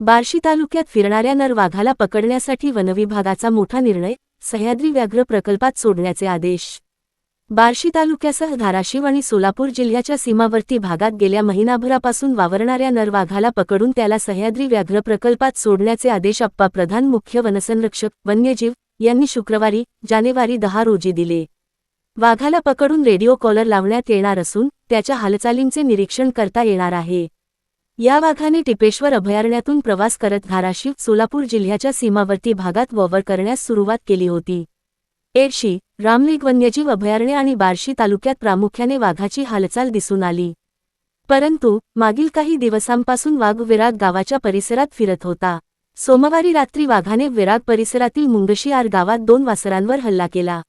बार्शी तालुक्यात फिरणाऱ्या नर वाघाला पकडण्यासाठी वनविभागाचा मोठा निर्णय सह्याद्री व्याघ्र प्रकल्पात सोडण्याचे आदेश. बार्शी तालुक्यासह धाराशिव आणि सोलापूर जिल्ह्याच्या सीमावर्ती भागात गेल्या महिनाभरापासून वावरणाऱ्या नर वाघाला पकडून त्याला सह्याद्री व्याघ्र प्रकल्पात सोडण्याचे आदेश अप्पा प्रधान मुख्य वनसंरक्षक वन्यजीव यांनी शुक्रवारी जानेवारी दहा रोजी दिले. वाघाला पकडून रेडिओ कॉलर लावण्यात येणार असून त्याच्या हालचालींचे निरीक्षण करता येणार आहे. या वाघाने टिपेश्वर अभयारण्यातून प्रवास करत धाराशिव सोलापूर जिल्ह्याच्या सीमावर्ती भागात ववर करण्यास सुरुवात केली होती. एडशी रामलिंग वन्यजीव अभयारण्य आणि बार्शी तालुक्यात प्रामुख्याने वाघाची हालचाल दिसून आली. परंतु मागील काही दिवसांपासून वाघ विराग गावाच्या परिसरात फिरत होता. सोमवारी रात्री वाघाने विराग परिसरातील मुंगशियार गावात दोन वासरांवर हल्ला केला.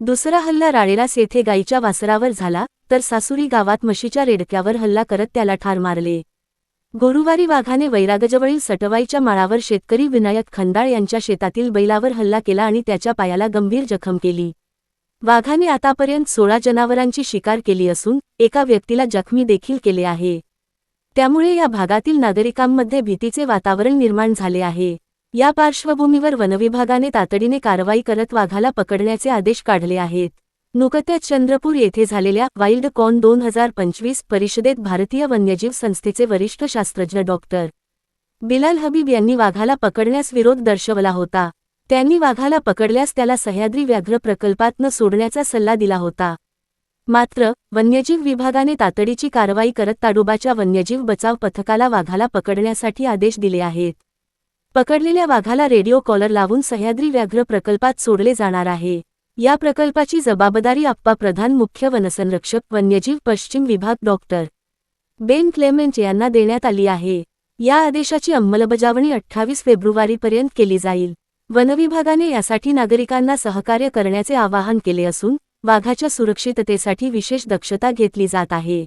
दुसरा हल्ला राळेरास येथे गाईच्या वासरावर झाला तर सासुरी गावात म्हशीच्या रेडक्यावर हल्ला करत त्याला ठार मारले. गुरुवारी वाघाने वैरागजवळील सटवाईच्या माळावर शेतकरी विनायक खंदाळ यांच्या शेतातील बैलावर हल्ला केला आणि त्याच्या पायाला गंभीर जखम केली. वाघाने आतापर्यंत सोळा जनावरांची शिकार केली असून एका व्यक्तीला जखमी देखील केले आहे. त्यामुळे या भागातील नागरिकांमध्ये भीतीचे वातावरण निर्माण झाले आहे. या पार्श्वभूमीवर वनविभागाने तातडीने कारवाई करत वाघाला पकडण्याचे आदेश काढले आहेत. नुकत्याच चंद्रपूर येथे झालेल्या वाईल्ड कॉन दोन हजार पंचवीस परिषदेत भारतीय वन्यजीव संस्थेचे वरिष्ठ शास्त्रज्ञ डॉक्टर बिलाल हबीब यांनी वाघाला पकडण्यास विरोध दर्शवला होता. त्यांनी वाघाला पकडल्यास त्याला सह्याद्री व्याघ्र प्रकल्पात न सोडण्याचा सल्ला दिला होता. मात्र वन्यजीव विभागाने तातडीची कारवाई करत ताडोबाच्या वन्यजीव बचाव पथकाला वाघाला पकडण्यासाठी आदेश दिले आहेत. पकडलेल्या वाघाला रेडिओ कॉलर लावून सह्याद्री व्याघ्र प्रकल्पात सोडले जाणार आहे. या प्रकल्पाची जबाबदारी आप्पा प्रधान मुख्य वनसंरक्षक वन्यजीव पश्चिम विभाग डॉक्टर बेन क्लेमेंट यांना देण्यात आली आहे. या आदेशाची अंमलबजावणी अठ्ठावीस फेब्रुवारीपर्यंत केली जाईल. वनविभागाने यासाठी नागरिकांना सहकार्य करण्याचे आवाहन केले असून वाघाच्या सुरक्षिततेसाठी विशेष दक्षता घेतली जात आहे.